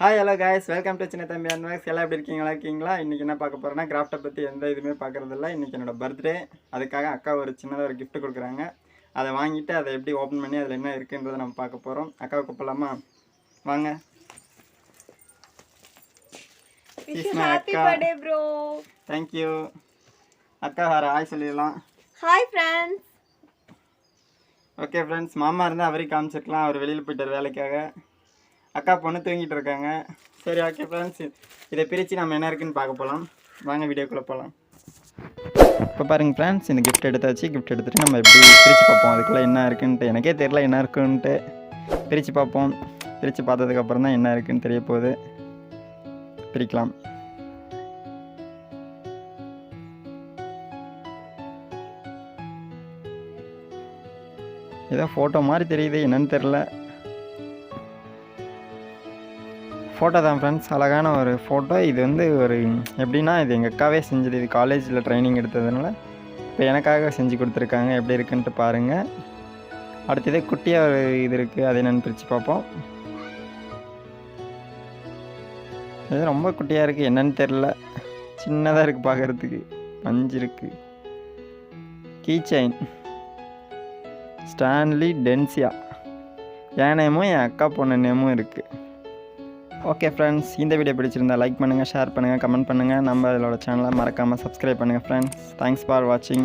Hi hello guys welcome to Chinna Thambi அன்வாக்ஸ் எல்லாம் எப்படி இருக்கீங்க? நல்லா இருக்கீங்களா? இன்றைக்கி என்ன பார்க்க போகிறேன்னா கிராஃப்ட்டை பற்றி எந்த இதுவுமே பார்க்குறதில்ல இன்றைக்கி என்னோட பர்த்டே அதுக்காக அக்கா ஒரு சின்னதாக ஒரு gift கொடுக்குறாங்க. அதை வாங்கிட்டு அதை எப்படி ஓப்பன் பண்ணி அதில் என்ன இருக்குன்றதை நம்ம பார்க்க போகிறோம் அக்காவை கூப்பிடலாமா? வாங்க. அக்கா. ப்ரோ தேங்க்யூ அக்கா வேறு ஹாய் சொல்லிடலாம். ஹாய் ஃப்ரெண்ட்ஸ் ஓகே ஃப்ரெண்ட்ஸ் மாமா இருந்தால் அவரையும் காமிச்சிருக்கலாம். அவர் வெளியில் போயிட்டார் வேலைக்காக. அக்கா பொண்ணு தூங்கிட்டு இருக்காங்க. சரி ஓகே ஃப்ரெண்ட்ஸ் இதை பிரித்து நம்ம என்ன இருக்குன்னு பார்க்க போகலாம் வாங்க வீடியோக்குள்ளே போகலாம் இப்போ பாருங்க ஃப்ரெண்ட்ஸ் இந்த கிஃப்ட் எடுத்தாச்சு கிஃப்ட் எடுத்துகிட்டு நம்ம எப்படி பிரித்து பார்ப்போம்? அதுக்குள்ளே என்ன இருக்குன்ட்டு எனக்கே தெரில என்ன இருக்குன்ட்டு. பிரித்து பார்ப்போம். பிரித்து பார்த்ததுக்கப்புறம் தான் என்ன இருக்குன்னு தெரிய போகுது. பிரிக்கலாம். ஏதோ ஃபோட்டோ மாதிரி தெரியுது என்னன்னு தெரில ஃபோட்டோ தான் ஃப்ரெண்ட்ஸ் அழகான ஒரு ஃபோட்டோ இது வந்து ஒரு எப்படின்னா இது எங்கள் அக்காவே செஞ்சது. இது காலேஜில் ட்ரைனிங் எடுத்ததுனால இப்போ எனக்காக செஞ்சு கொடுத்துருக்காங்க. எப்படி இருக்குன்ட்டு பாருங்கள் அடுத்தது குட்டியாக ஒரு இது இருக்குது அதை என்னென்னு பிரித்து பார்ப்போம். இது ரொம்ப குட்டியாக இருக்குது என்னன்னு தெரில சின்னதாக இருக்குது பார்க்குறதுக்கு பஞ்சு இருக்குது கீ செயின் ஸ்டான்லி டென்சியா என் நேமும் என் அக்கா பொண்ணு நேமும் இருக்குது ஓகே ஃப்ரெண்ட்ஸ் இந்த வீடியோ பிடிச்சிருந்தா லைக் பண்ணுங்கள் ஷேர் பண்ணுங்கள் கமெண்ட் பண்ணுங்கள் நம்ம இதோட சேனலை மறக்காமல் சப்ஸ்கிரைப் பண்ணுங்கள் ஃப்ரெண்ட்ஸ் தேங்க்ஸ் ஃபார் வாட்சிங்